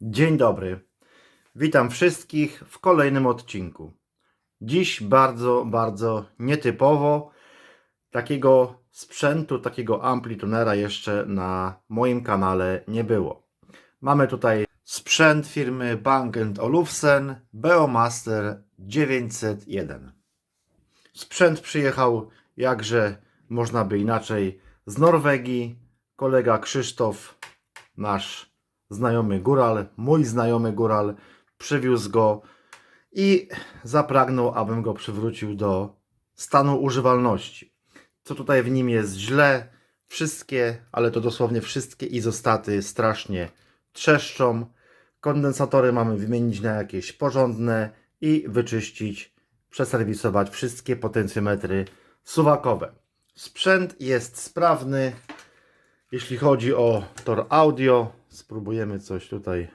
Dzień dobry. Witam wszystkich w kolejnym odcinku. Dziś bardzo, bardzo nietypowo. Takiego sprzętu, takiego amplitunera jeszcze na moim kanale nie było. Mamy tutaj sprzęt firmy Bang Olufsen Beomaster 901. Sprzęt przyjechał, jakże można by inaczej, z Norwegii. Kolega Krzysztof, nasz znajomy góral, mój znajomy góral, przywiózł go i zapragnął, abym go przywrócił do stanu używalności. Co tutaj w nim jest źle? Wszystkie, ale to dosłownie wszystkie izostaty strasznie trzeszczą. Kondensatory mamy wymienić na jakieś porządne i wyczyścić, przeserwisować wszystkie potencjometry suwakowe. Sprzęt jest sprawny. Jeśli chodzi o tor audio, spróbujemy coś tutaj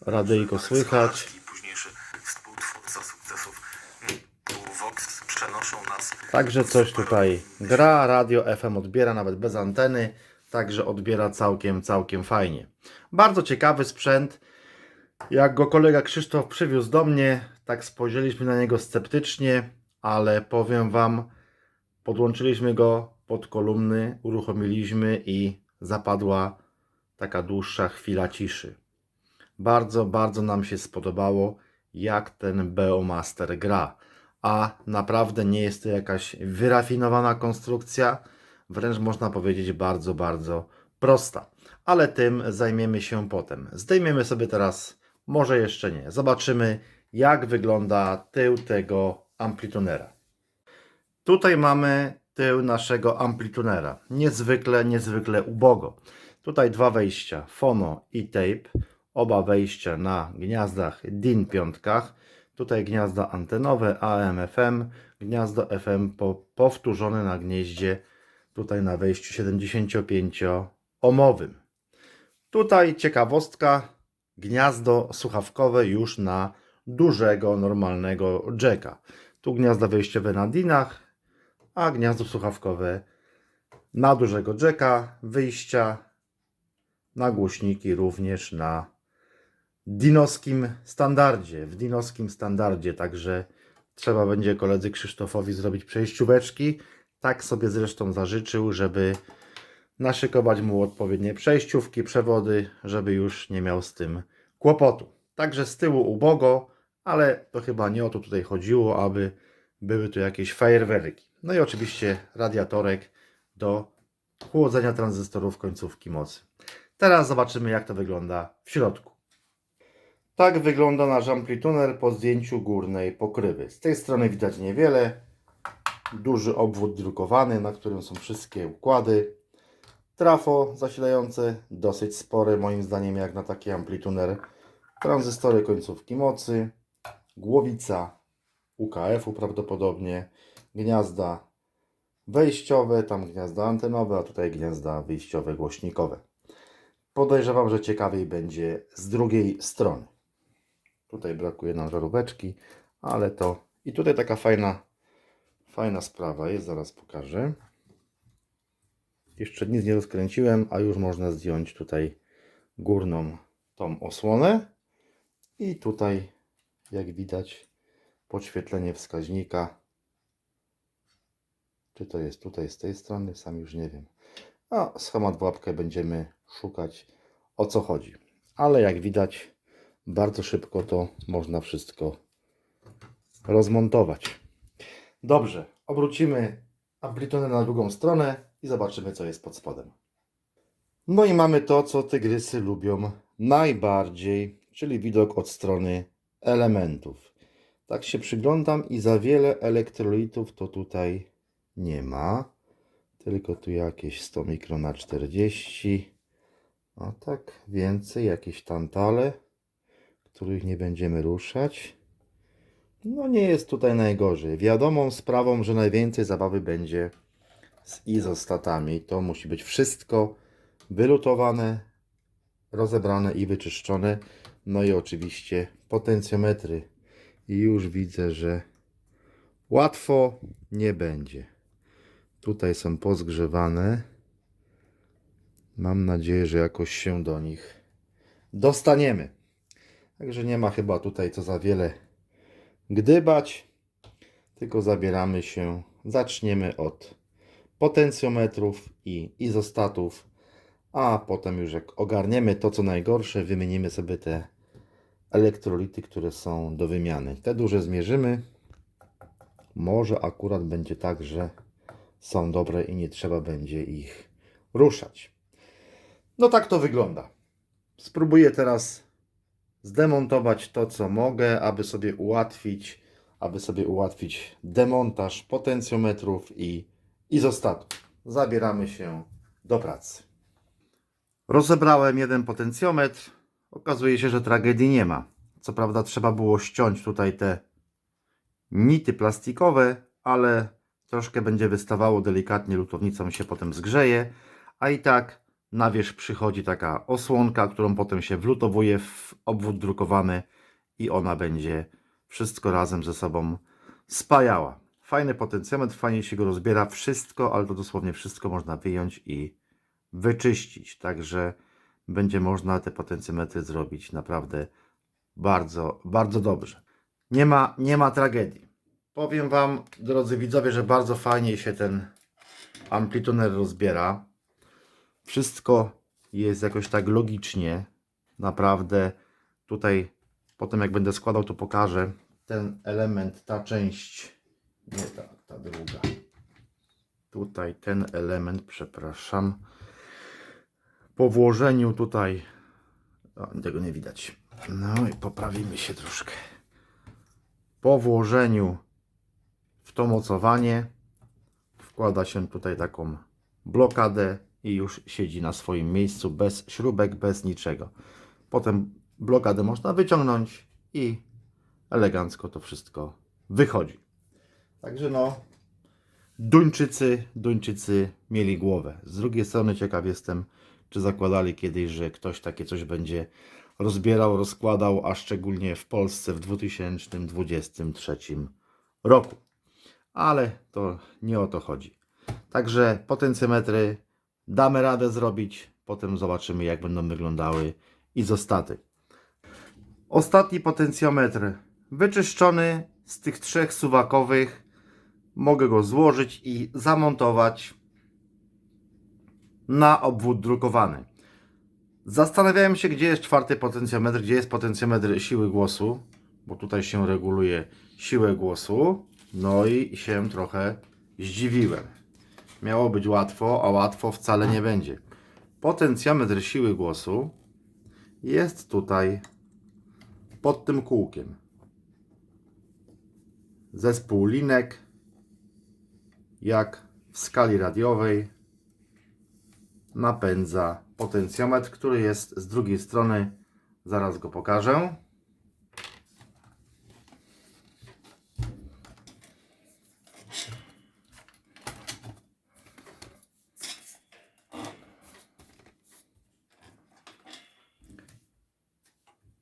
radyjko słychać. Także coś tutaj gra, radio FM odbiera nawet bez anteny, także odbiera całkiem, całkiem fajnie. Bardzo ciekawy sprzęt. Jak go kolega Krzysztof przywiózł do mnie, tak spojrzeliśmy na niego sceptycznie, ale powiem Wam, podłączyliśmy go pod kolumny, uruchomiliśmy i zapadła taka dłuższa chwila ciszy. Bardzo, bardzo nam się spodobało, jak ten Beomaster gra. A naprawdę nie jest to jakaś wyrafinowana konstrukcja, wręcz można powiedzieć bardzo, bardzo prosta. Ale tym zajmiemy się potem. Zdejmiemy sobie teraz, może jeszcze nie, zobaczymy jak wygląda tył tego amplitunera. Tutaj mamy tył naszego amplitunera. Niezwykle, niezwykle ubogo. Tutaj dwa wejścia, fono i tape. Oba wejścia na gniazdach DIN piątkach. Tutaj gniazda antenowe AM, FM, gniazdo FM po, powtórzone na gnieździe, tutaj na wejściu 75-omowym. Tutaj ciekawostka, gniazdo słuchawkowe już na dużego, normalnego jacka. Tu gniazda wejściowe na dinach, a gniazdo słuchawkowe na dużego jacka, wyjścia na głośniki również na dinowskim standardzie, w dinowskim standardzie, także trzeba będzie koledzy Krzysztofowi zrobić przejścióweczki. Tak sobie zresztą zażyczył, żeby naszykować mu odpowiednie przejściówki, przewody, żeby już nie miał z tym kłopotu. Także z tyłu ubogo, ale to chyba nie o to tutaj chodziło, aby były tu jakieś fajerwerki. No i oczywiście radiatorek do chłodzenia tranzystorów końcówki mocy. Teraz zobaczymy jak to wygląda w środku. Tak wygląda nasz amplituner po zdjęciu górnej pokrywy. Z tej strony widać niewiele. Duży obwód drukowany, na którym są wszystkie układy. Trafo zasilające, dosyć spore moim zdaniem jak na taki amplituner. Tranzystory końcówki mocy. Głowica UKF-u prawdopodobnie. Gniazda wejściowe, tam gniazda antenowe, a tutaj gniazda wyjściowe głośnikowe. Podejrzewam, że ciekawiej będzie z drugiej strony. Tutaj brakuje nam żaróweczki, ale to i tutaj taka fajna, fajna sprawa jest, zaraz pokażę. Jeszcze nic nie rozkręciłem, a już można zdjąć tutaj górną tą osłonę i tutaj jak widać podświetlenie wskaźnika. Czy to jest tutaj z tej strony? Sam już nie wiem. A schemat w łapkę będziemy szukać o co chodzi. Ale jak widać, bardzo szybko to można wszystko rozmontować. Dobrze, obrócimy amplitudę na drugą stronę i zobaczymy, co jest pod spodem. No i mamy to, co tygrysy lubią najbardziej, czyli widok od strony elementów. Tak się przyglądam i za wiele elektrolitów to tutaj nie ma. Tylko tu jakieś 100 mikro na 40. A tak więcej, jakieś tantale, których nie będziemy ruszać. No nie jest tutaj najgorzej. Wiadomą sprawą, że najwięcej zabawy będzie z izostatami. To musi być wszystko wylutowane, rozebrane i wyczyszczone. No i oczywiście potencjometry. I już widzę, że łatwo nie będzie. Tutaj są pozgrzewane. Mam nadzieję, że jakoś się do nich dostaniemy. Także nie ma chyba tutaj co za wiele gdybać, tylko zabieramy się, zaczniemy od potencjometrów i izostatów, a potem już jak ogarniemy to co najgorsze, wymienimy sobie te elektrolity, które są do wymiany. Te duże zmierzymy. Może akurat będzie tak, że są dobre i nie trzeba będzie ich ruszać. No tak to wygląda. Spróbuję teraz zdemontować to, co mogę, aby sobie ułatwić, aby sobie ułatwić demontaż potencjometrów i izostatów. Zabieramy się do pracy. Rozebrałem jeden potencjometr. Okazuje się, że tragedii nie ma. Co prawda trzeba było ściąć tutaj te nity plastikowe, ale troszkę będzie wystawało delikatnie, lutownicą się potem zgrzeje, a i tak na wierzch przychodzi taka osłonka, którą potem się wlutowuje w obwód drukowany i ona będzie wszystko razem ze sobą spajała. Fajny potencjometr, fajnie się go rozbiera, wszystko, ale to dosłownie wszystko można wyjąć i wyczyścić, także będzie można te potencjometry zrobić naprawdę bardzo, bardzo dobrze. Nie ma, nie ma tragedii. Powiem Wam, drodzy widzowie, że bardzo fajnie się ten amplituner rozbiera. Wszystko jest jakoś tak logicznie. Naprawdę tutaj potem jak będę składał to pokażę. Ten element, ta część, nie ta, ta druga. Tutaj ten element, przepraszam. Po włożeniu tutaj, o, tego nie widać. No i poprawimy się troszkę. Po włożeniu w to mocowanie wkłada się tutaj taką blokadę i już siedzi na swoim miejscu bez śrubek, bez niczego. Potem blokadę można wyciągnąć i elegancko to wszystko wychodzi. Także no, Duńczycy, Duńczycy mieli głowę. Z drugiej strony ciekaw jestem, czy zakładali kiedyś, że ktoś takie coś będzie rozbierał, rozkładał, a szczególnie w Polsce w 2023 roku. Ale to nie o to chodzi. Także potencjometry damy radę zrobić, potem zobaczymy jak będą wyglądały izostaty. Ostatni potencjometr wyczyszczony z tych trzech suwakowych. Mogę go złożyć i zamontować na obwód drukowany. Zastanawiałem się, gdzie jest czwarty potencjometr, gdzie jest potencjometr siły głosu, bo tutaj się reguluje siłę głosu. No i się trochę zdziwiłem. Miało być łatwo, a łatwo wcale nie będzie. Potencjometr siły głosu jest tutaj pod tym kółkiem. Zespół linek, jak w skali radiowej, napędza potencjometr, który jest z drugiej strony. Zaraz go pokażę.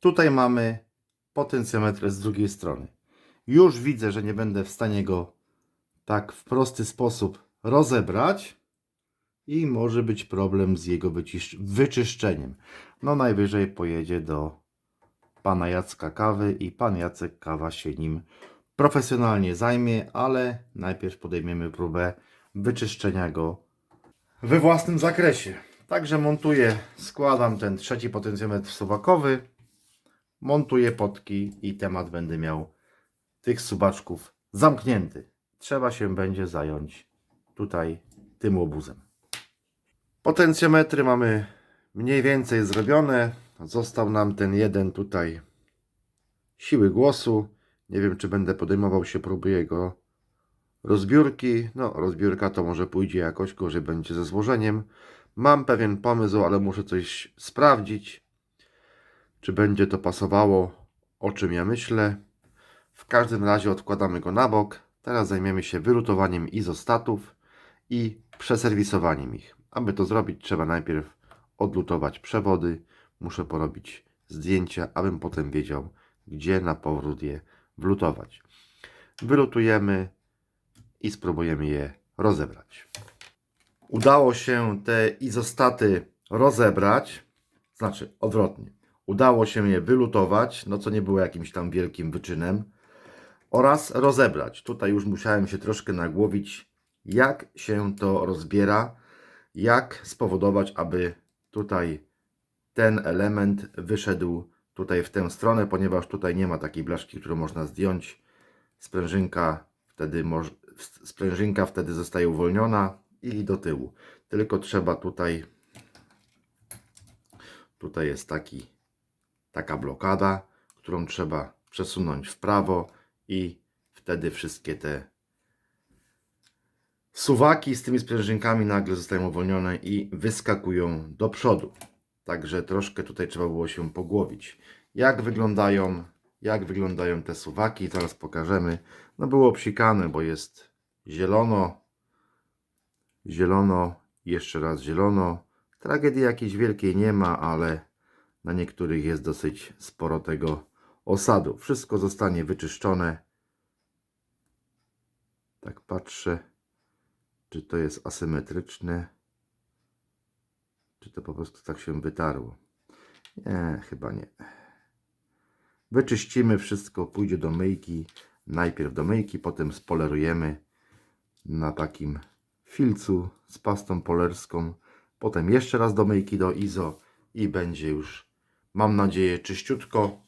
Tutaj mamy potencjometr z drugiej strony. Już widzę, że nie będę w stanie go tak w prosty sposób rozebrać i może być problem z jego wyczyszczeniem. No najwyżej pojedzie do pana Jacka Kawy i pan Jacek Kawa się nim profesjonalnie zajmie, ale najpierw podejmiemy próbę wyczyszczenia go we własnym zakresie. Także montuję, składam ten trzeci potencjometr suwakowy, montuję potki i temat będę miał tych subaczków zamknięty. Trzeba się będzie zająć tutaj tym łobuzem. Potencjometry mamy mniej więcej zrobione. Został nam ten jeden tutaj siły głosu. Nie wiem, czy będę podejmował się próby jego rozbiórki. No, rozbiórka to może pójdzie jakoś, gorzej będzie ze złożeniem. Mam pewien pomysł, ale muszę coś sprawdzić, czy będzie to pasowało, o czym ja myślę. W każdym razie odkładamy go na bok. Teraz zajmiemy się wylutowaniem izostatów i przeserwisowaniem ich. Aby to zrobić, trzeba najpierw odlutować przewody. Muszę porobić zdjęcia, abym potem wiedział, gdzie na powrót je wlutować. Wylutujemy i spróbujemy je rozebrać. Udało się te izostaty rozebrać, znaczy odwrotnie. Udało się je wylutować, no co nie było jakimś tam wielkim wyczynem, oraz rozebrać. Tutaj już musiałem się troszkę nagłowić, jak się to rozbiera, jak spowodować, aby tutaj ten element wyszedł tutaj w tę stronę, ponieważ tutaj nie ma takiej blaszki, którą można zdjąć. Sprężynka wtedy, sprężynka wtedy zostaje uwolniona i do tyłu. Tylko trzeba tutaj, tutaj jest taki, taka blokada, którą trzeba przesunąć w prawo i wtedy wszystkie te suwaki z tymi sprężynkami nagle zostają uwolnione i wyskakują do przodu. Także troszkę tutaj trzeba było się pogłowić. Jak wyglądają, jak wyglądają te suwaki, zaraz pokażemy. No było psikane, bo jest zielono, zielono, jeszcze raz zielono. Tragedii jakiejś wielkiej nie ma, ale na niektórych jest dosyć sporo tego osadu. Wszystko zostanie wyczyszczone. Tak patrzę, czy to jest asymetryczne, czy to po prostu tak się wytarło. Nie, chyba nie. Wyczyścimy wszystko, pójdzie do myjki. Najpierw do myjki, potem spolerujemy na takim filcu z pastą polerską. Potem jeszcze raz do myjki do IZO i będzie już, mam nadzieję, czyściutko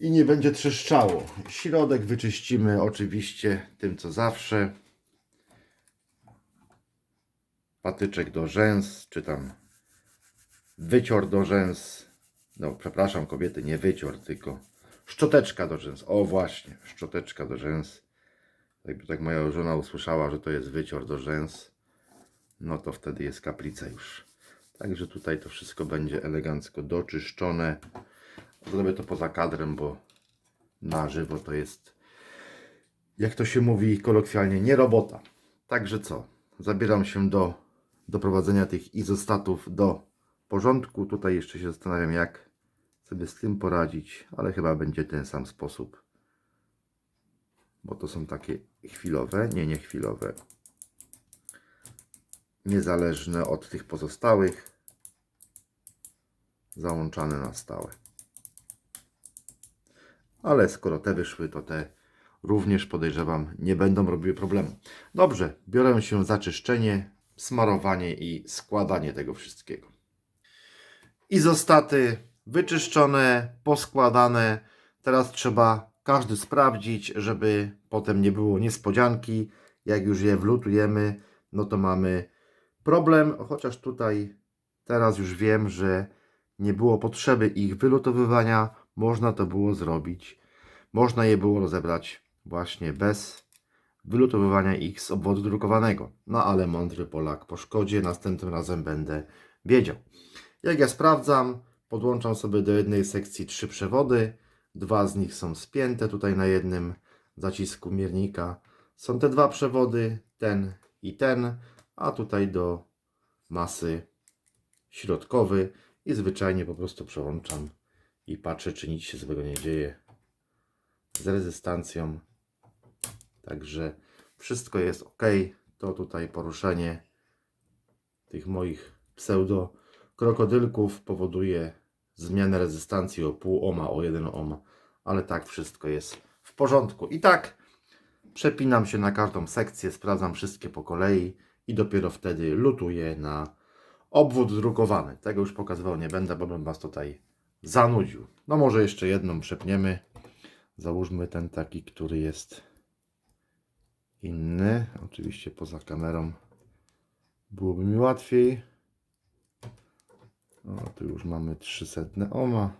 i nie będzie trzeszczało. Środek wyczyścimy oczywiście tym co zawsze. Patyczek do rzęs, czy tam wycior do rzęs. No, przepraszam kobiety, nie wycior, tylko szczoteczka do rzęs. O właśnie, szczoteczka do rzęs. Jakby tak moja żona usłyszała, że to jest wycior do rzęs, no to wtedy jest kaplica już. Także tutaj to wszystko będzie elegancko doczyszczone. Zrobię to poza kadrem, bo na żywo to jest, jak to się mówi kolokwialnie, nie robota. Także co? Zabieram się do doprowadzenia tych izostatów do porządku. Tutaj jeszcze się zastanawiam, jak sobie z tym poradzić, ale chyba będzie ten sam sposób. Bo to są takie chwilowe, nie, nie chwilowe. Niezależne od tych pozostałych. Załączane na stałe. Ale skoro te wyszły, to te również podejrzewam nie będą robiły problemu. Dobrze, biorę się za czyszczenie, smarowanie i składanie tego wszystkiego. Izostaty wyczyszczone, poskładane. Teraz trzeba każdy sprawdzić, żeby potem nie było niespodzianki. Jak już je wlutujemy, no to mamy problem, chociaż tutaj teraz już wiem, że nie było potrzeby ich wylutowywania. Można to było zrobić. Można je było rozebrać właśnie bez wylutowywania ich z obwodu drukowanego. No ale mądry Polak po szkodzie, następnym razem będę wiedział. Jak ja sprawdzam, podłączam sobie do jednej sekcji trzy przewody. Dwa z nich są spięte tutaj na jednym zacisku miernika. Są te dwa przewody, ten i ten, a tutaj do masy środkowy i zwyczajnie po prostu przełączam i patrzę, czy nic się złego nie dzieje z rezystancją. Także wszystko jest ok. To tutaj poruszenie tych moich pseudo krokodylków powoduje zmianę rezystancji o pół ohma, o 1 ohm, ale tak wszystko jest w porządku. I tak przepinam się na każdą sekcję, sprawdzam wszystkie po kolei i dopiero wtedy lutuję na obwód drukowany. Tego już pokazywał nie będę, bo bym Was tutaj zanudził. No może jeszcze jedną przepniemy. Załóżmy ten taki, który jest inny. Oczywiście poza kamerą byłoby mi łatwiej. O, tu już mamy 300 ohma.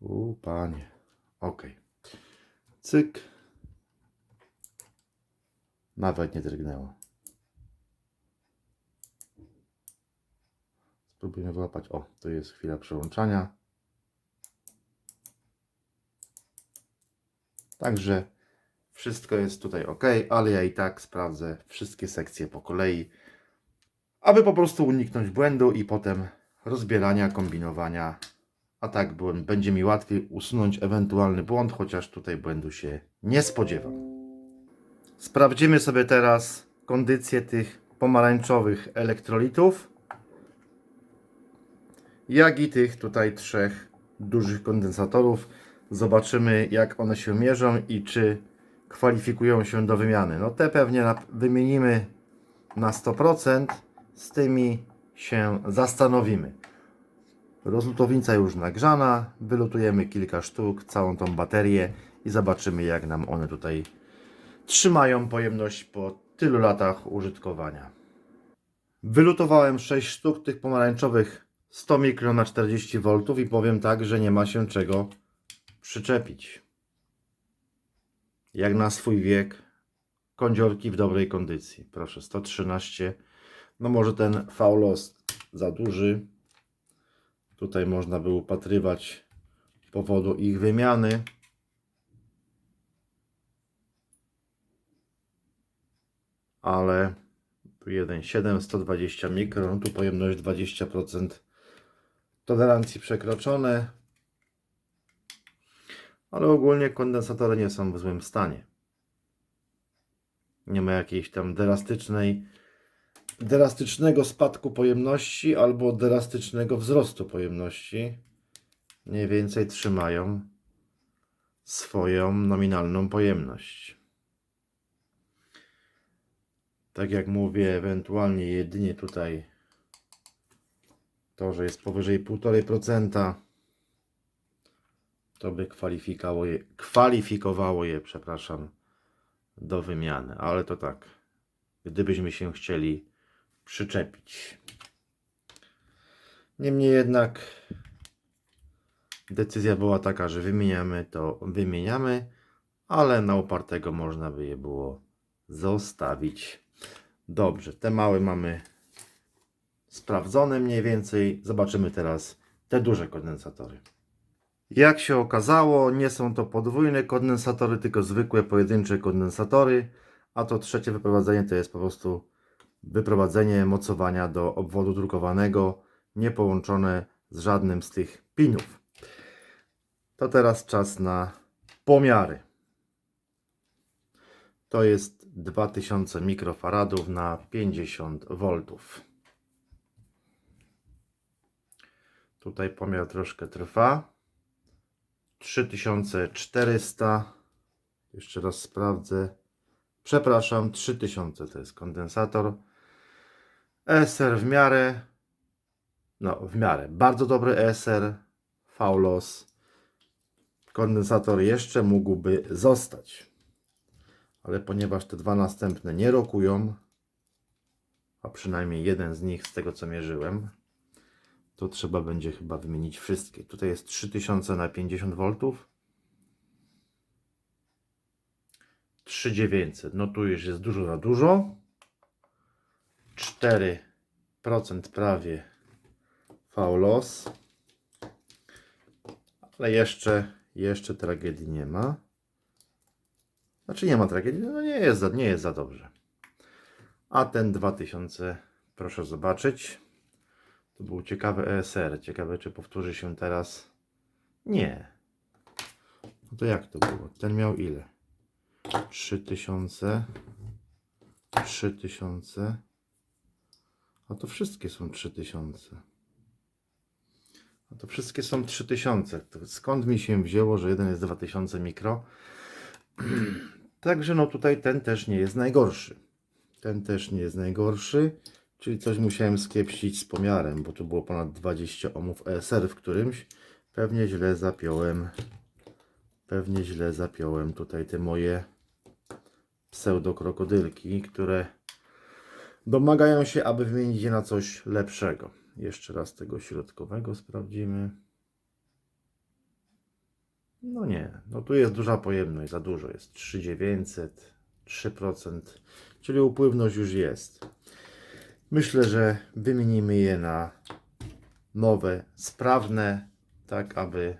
U panie. Ok. Cyk. Nawet nie drgnęło. Spróbujmy wyłapać. O, to jest chwila przełączania. Także wszystko jest tutaj ok, ale ja i tak sprawdzę wszystkie sekcje po kolei, aby po prostu uniknąć błędu i potem rozbierania, kombinowania. A tak będzie mi łatwiej usunąć ewentualny błąd, chociaż tutaj błędu się nie spodziewam. Sprawdzimy sobie teraz kondycję tych pomarańczowych elektrolitów. jak i tych tutaj trzech dużych kondensatorów. Zobaczymy, jak one się mierzą i czy kwalifikują się do wymiany. No te pewnie wymienimy na 100%, z tymi się zastanowimy. Rozlutownica już nagrzana, wylutujemy kilka sztuk, całą tą baterię i zobaczymy jak nam one tutaj trzymają pojemność po tylu latach użytkowania. Wylutowałem 6 sztuk tych pomarańczowych 100 mikro na 40 V i powiem tak, że nie ma się czego przyczepić. Jak na swój wiek, kądziorki w dobrej kondycji. Proszę, 113. No może ten faulos za duży. Tutaj można by upatrywać powodu ich wymiany. Ale tu 1,7, 120 mikron, tu pojemność 20% tolerancji przekroczone. Ale ogólnie kondensatory nie są w złym stanie. Nie ma jakiejś tam drastycznej, drastycznego spadku pojemności albo drastycznego wzrostu pojemności. Mniej więcej trzymają swoją nominalną pojemność. Tak jak mówię, ewentualnie jedynie tutaj to, że jest powyżej 1,5%, to by kwalifikowało je, kwalifikowało je, przepraszam, do wymiany. Ale to tak, gdybyśmy się chcieli przyczepić. Niemniej jednak decyzja była taka, że wymieniamy, to wymieniamy, ale na upartego można by je było zostawić. Dobrze, te małe mamy sprawdzone mniej więcej. Zobaczymy teraz te duże kondensatory. Jak się okazało, nie są to podwójne kondensatory, tylko zwykłe pojedyncze kondensatory, a to trzecie wyprowadzenie to jest po prostu wyprowadzenie mocowania do obwodu drukowanego, nie połączone z żadnym z tych pinów. To teraz czas na pomiary. To jest 2000 mikrofaradów na 50 V. Tutaj pomiar troszkę trwa. 3400. Jeszcze raz sprawdzę. Przepraszam, 3000 to jest kondensator. ESR w miarę. No, w miarę. Bardzo dobry ESR. Faulos. Kondensator jeszcze mógłby zostać. Ale ponieważ te dwa następne nie rokują, a przynajmniej jeden z nich z tego co mierzyłem, to trzeba będzie chyba wymienić wszystkie. Tutaj jest 3000 na 50 V. 3900. No tu już jest dużo za dużo. 4% prawie faulos. Ale jeszcze, jeszcze tragedii nie ma. Znaczy nie ma tragedii, no nie jest za, nie jest za dobrze. A ten 2000, proszę zobaczyć. To był ciekawy ESR. Ciekawe, czy powtórzy się teraz. Nie. No to jak to było? Ten miał ile? 3000. 3000. A to wszystkie są 3000. A to wszystkie są 3000. To skąd mi się wzięło, że jeden jest 2000 mikro? Także no tutaj ten też nie jest najgorszy. Ten też nie jest najgorszy. Czyli coś musiałem skiepścić z pomiarem, bo tu było ponad 20 ohmów ESR w którymś. Pewnie źle zapiąłem. Pewnie źle zapiąłem tutaj te moje pseudokrokodylki, które domagają się, aby wymienić je na coś lepszego. Jeszcze raz tego środkowego sprawdzimy. No nie, no tu jest duża pojemność, za dużo jest 3900, 3%, czyli upływność już jest. Myślę, że wymienimy je na nowe, sprawne, tak aby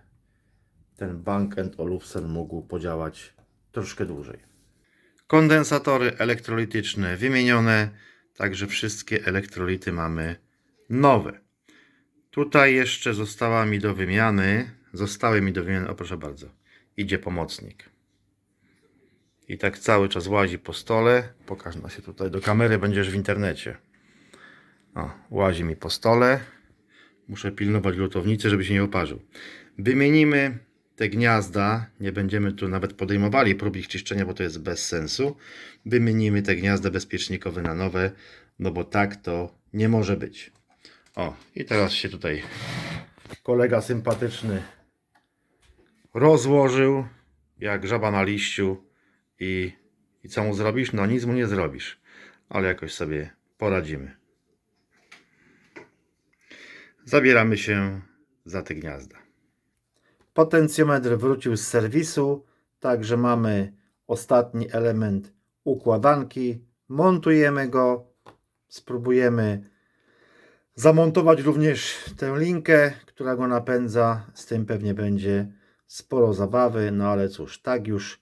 ten Bank Olufsen mógł podziałać troszkę dłużej. Kondensatory elektrolityczne wymienione, także wszystkie elektrolity mamy nowe. Tutaj jeszcze została mi do wymiany, zostały mi do wymiany, o proszę bardzo, idzie pomocnik. I tak cały czas łazi po stole. Pokaż na się tutaj do kamery, będziesz w internecie. O, łazi mi po stole. Muszę pilnować lutownicy, żeby się nie oparzył. Wymienimy te gniazda. Nie będziemy tu nawet podejmowali prób ich czyszczenia, bo to jest bez sensu. Wymienimy te gniazda bezpiecznikowe na nowe, no bo tak to nie może być. O, i teraz się tutaj kolega sympatyczny rozłożył, jak żaba na liściu i, i co mu zrobisz? No nic mu nie zrobisz, ale jakoś sobie poradzimy. Zabieramy się za te gniazda. Potencjometr wrócił z serwisu, także mamy ostatni element układanki. Montujemy go, spróbujemy zamontować również tę linkę, która go napędza. Z tym pewnie będzie sporo zabawy, no ale cóż, tak już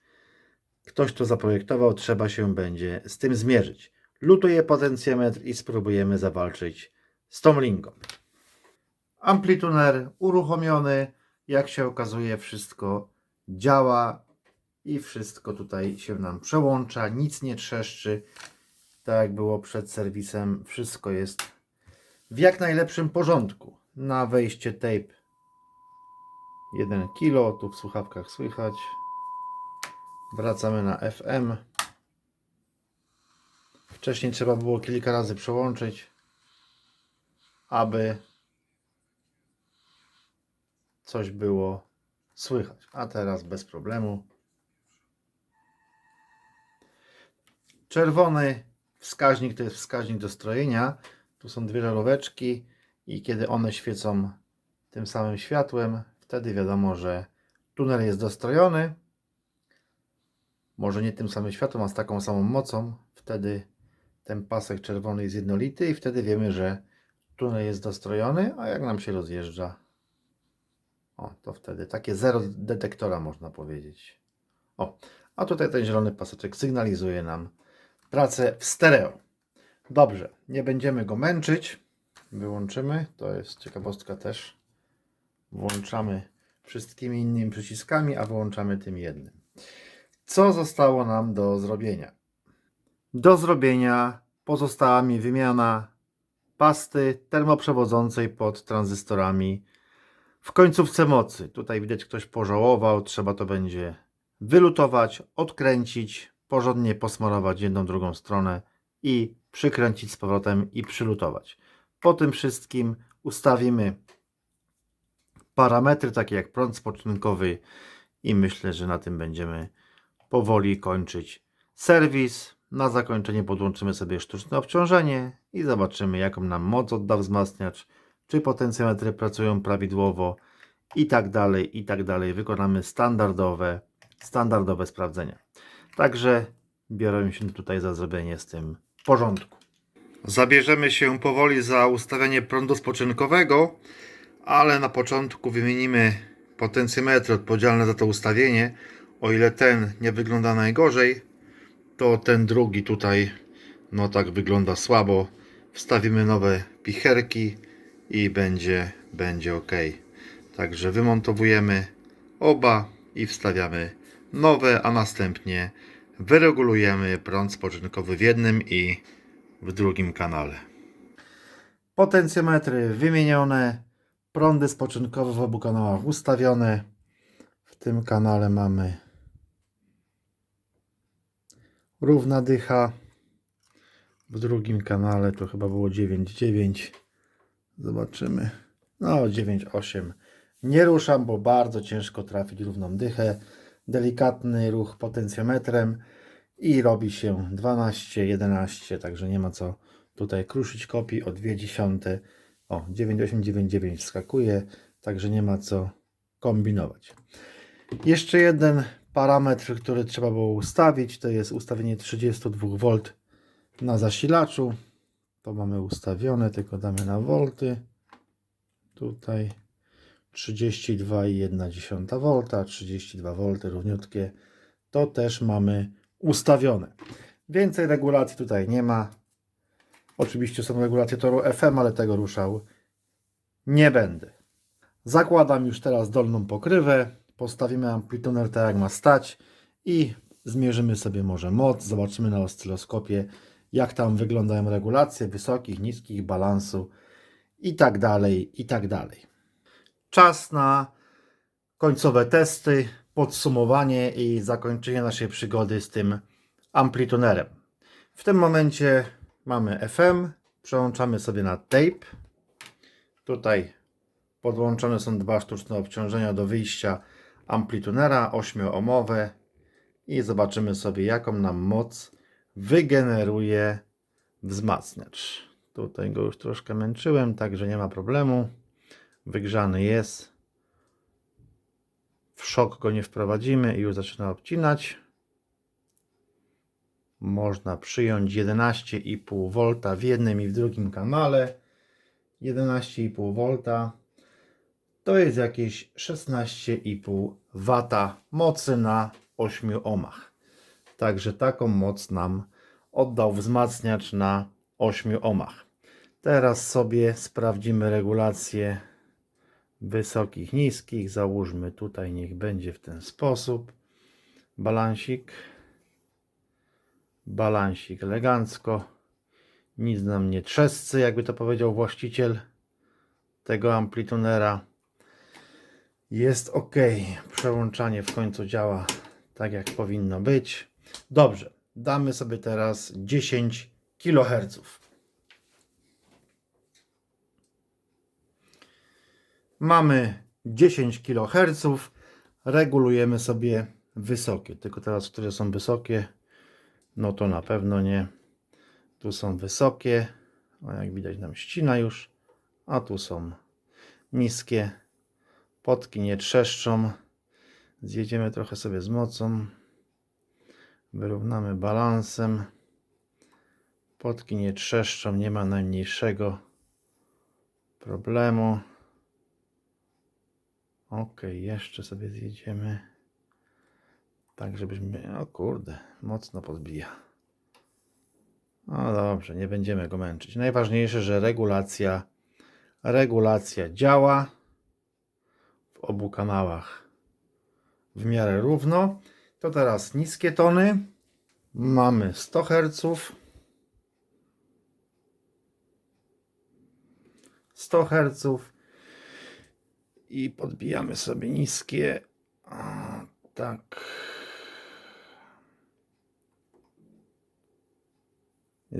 ktoś to zaprojektował, trzeba się będzie z tym zmierzyć. Lutuję potencjometr i spróbujemy zawalczyć z tą linką. Amplituner uruchomiony. Jak się okazuje, wszystko działa i wszystko tutaj się nam przełącza, nic nie trzeszczy. Tak jak było przed serwisem, wszystko jest w jak najlepszym porządku. Na wejście tape 1 kg, tu w słuchawkach słychać. Wracamy na FM. Wcześniej trzeba było kilka razy przełączyć, aby coś było słychać. A teraz bez problemu. Czerwony wskaźnik to jest wskaźnik dostrojenia. Tu są dwie żaróweczki i kiedy one świecą tym samym światłem, wtedy wiadomo, że tunel jest dostrojony. Może nie tym samym światłem, a z taką samą mocą. Wtedy ten pasek czerwony jest jednolity i wtedy wiemy, że tunel jest dostrojony, a jak nam się rozjeżdża, o, to wtedy takie zero detektora można powiedzieć. O, a tutaj ten zielony paseczek sygnalizuje nam pracę w stereo. Dobrze, nie będziemy go męczyć. Wyłączymy. To jest ciekawostka też. Włączamy wszystkimi innymi przyciskami, a wyłączamy tym jednym. Co zostało nam do zrobienia? Do zrobienia pozostała mi wymiana pasty termoprzewodzącej pod tranzystorami w końcówce mocy. Tutaj widać ktoś pożałował, trzeba to będzie wylutować, odkręcić, porządnie posmarować jedną, drugą stronę i przykręcić z powrotem i przylutować. Po tym wszystkim ustawimy parametry takie jak prąd spoczynkowy i myślę, że na tym będziemy powoli kończyć serwis. Na zakończenie podłączymy sobie sztuczne obciążenie i zobaczymy jaką nam moc odda wzmacniacz, czy potencjometry pracują prawidłowo i tak dalej, i tak dalej. Wykonamy standardowe, standardowe sprawdzenia. Także biorę się tutaj za zrobienie z tym porządku. Zabierzemy się powoli za ustawianie prądu spoczynkowego, ale na początku wymienimy potencjometry odpowiedzialne za to ustawienie. O ile ten nie wygląda najgorzej, to ten drugi tutaj no tak wygląda słabo. Wstawimy nowe picherki i będzie, będzie ok. Także wymontowujemy oba i wstawiamy nowe, a następnie wyregulujemy prąd spoczynkowy w jednym i w drugim kanale. Potencjometry wymienione, prądy spoczynkowe w obu kanałach ustawione. W tym kanale mamy równa dycha. W drugim kanale to chyba było 9,9. Zobaczymy. No 9,8. Nie ruszam, bo bardzo ciężko trafić równą dychę. Delikatny ruch potencjometrem i robi się 12, 11, także nie ma co tutaj kruszyć kopii o 2 dziesiąte. O, 9899 wskakuje, także nie ma co kombinować. Jeszcze jeden parametr, który trzeba było ustawić, to jest ustawienie 32V na zasilaczu. To mamy ustawione, tylko damy na volty. Tutaj 32,1 V, 32 V równiutkie. To też mamy ustawione. Więcej regulacji tutaj nie ma. Oczywiście są regulacje toru FM, ale tego ruszał nie będę. Zakładam już teraz dolną pokrywę. Postawimy amplituner tak jak ma stać i zmierzymy sobie może moc. Zobaczymy na oscyloskopie jak tam wyglądają regulacje wysokich, niskich, balansu i tak dalej, i tak dalej. Czas na końcowe testy, podsumowanie i zakończenie naszej przygody z tym amplitunerem. W tym momencie mamy FM, przełączamy sobie na tape. Tutaj podłączone są dwa sztuczne obciążenia do wyjścia amplitunera 8-ohmowe i zobaczymy sobie jaką nam moc wygeneruje wzmacniacz. Tutaj go już troszkę męczyłem, także nie ma problemu. Wygrzany jest. W szok go nie wprowadzimy i już zaczyna obcinać. Można przyjąć 11,5 V w jednym i w drugim kanale. 11,5 V to jest jakieś 16,5 W mocy na 8 ohmach. Także taką moc nam oddał wzmacniacz na 8 ohmach. Teraz sobie sprawdzimy regulację wysokich, niskich. Załóżmy tutaj, niech będzie w ten sposób. Balansik. Balansik elegancko. Nic nam nie trzescy, jakby to powiedział właściciel tego amplitunera. Jest ok. Przełączanie w końcu działa tak, jak powinno być. Dobrze. Damy sobie teraz 10 kHz. Mamy 10 kHz. Regulujemy sobie wysokie. Tylko teraz, które są wysokie, no to na pewno nie. Tu są wysokie. O, jak widać nam ścina już. A tu są niskie. Potki nie trzeszczą. Zjedziemy trochę sobie z mocą. Wyrównamy balansem. Potki nie trzeszczą, nie ma najmniejszego problemu. Ok, jeszcze sobie zjedziemy. Tak, żebyśmy. O kurde, mocno podbija. No dobrze, nie będziemy go męczyć. Najważniejsze, że regulacja, regulacja działa w obu kanałach w miarę równo. To teraz niskie tony. Mamy 100 Hz. 100 Hz i podbijamy sobie niskie. Tak.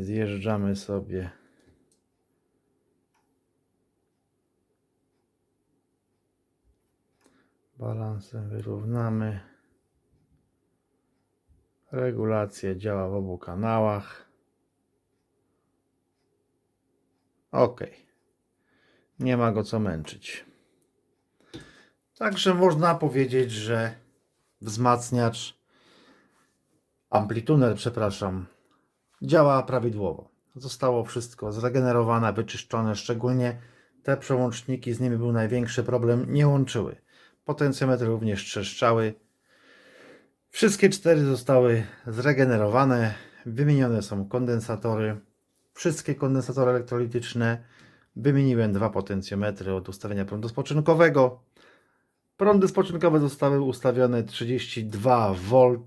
Zjeżdżamy sobie. Balansem wyrównamy. Regulacja działa w obu kanałach. Ok. Nie ma go co męczyć. Także można powiedzieć, że wzmacniacz, amplituner, przepraszam, działa prawidłowo. Zostało wszystko zregenerowane, wyczyszczone, szczególnie te przełączniki, z nimi był największy problem, nie łączyły. Potencjometry również trzeszczały. Wszystkie cztery zostały zregenerowane, wymienione są kondensatory, wszystkie kondensatory elektrolityczne. Wymieniłem dwa potencjometry od ustawienia prądu spoczynkowego. Prądy spoczynkowe zostały ustawione 32 V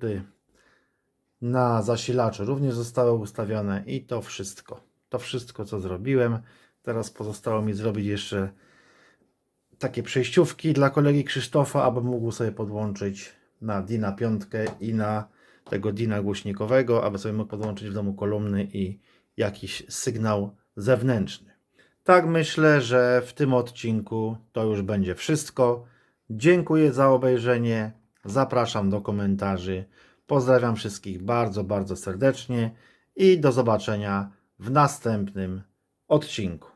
na zasilaczu również zostały ustawione i to wszystko. To wszystko co zrobiłem. Teraz pozostało mi zrobić jeszcze takie przejściówki dla kolegi Krzysztofa, aby mógł sobie podłączyć na Dina 5 i na tego Dina głośnikowego, aby sobie mógł podłączyć w domu kolumny i jakiś sygnał zewnętrzny. Tak myślę, że w tym odcinku to już będzie wszystko. Dziękuję za obejrzenie. Zapraszam do komentarzy. Pozdrawiam wszystkich bardzo, bardzo serdecznie i do zobaczenia w następnym odcinku.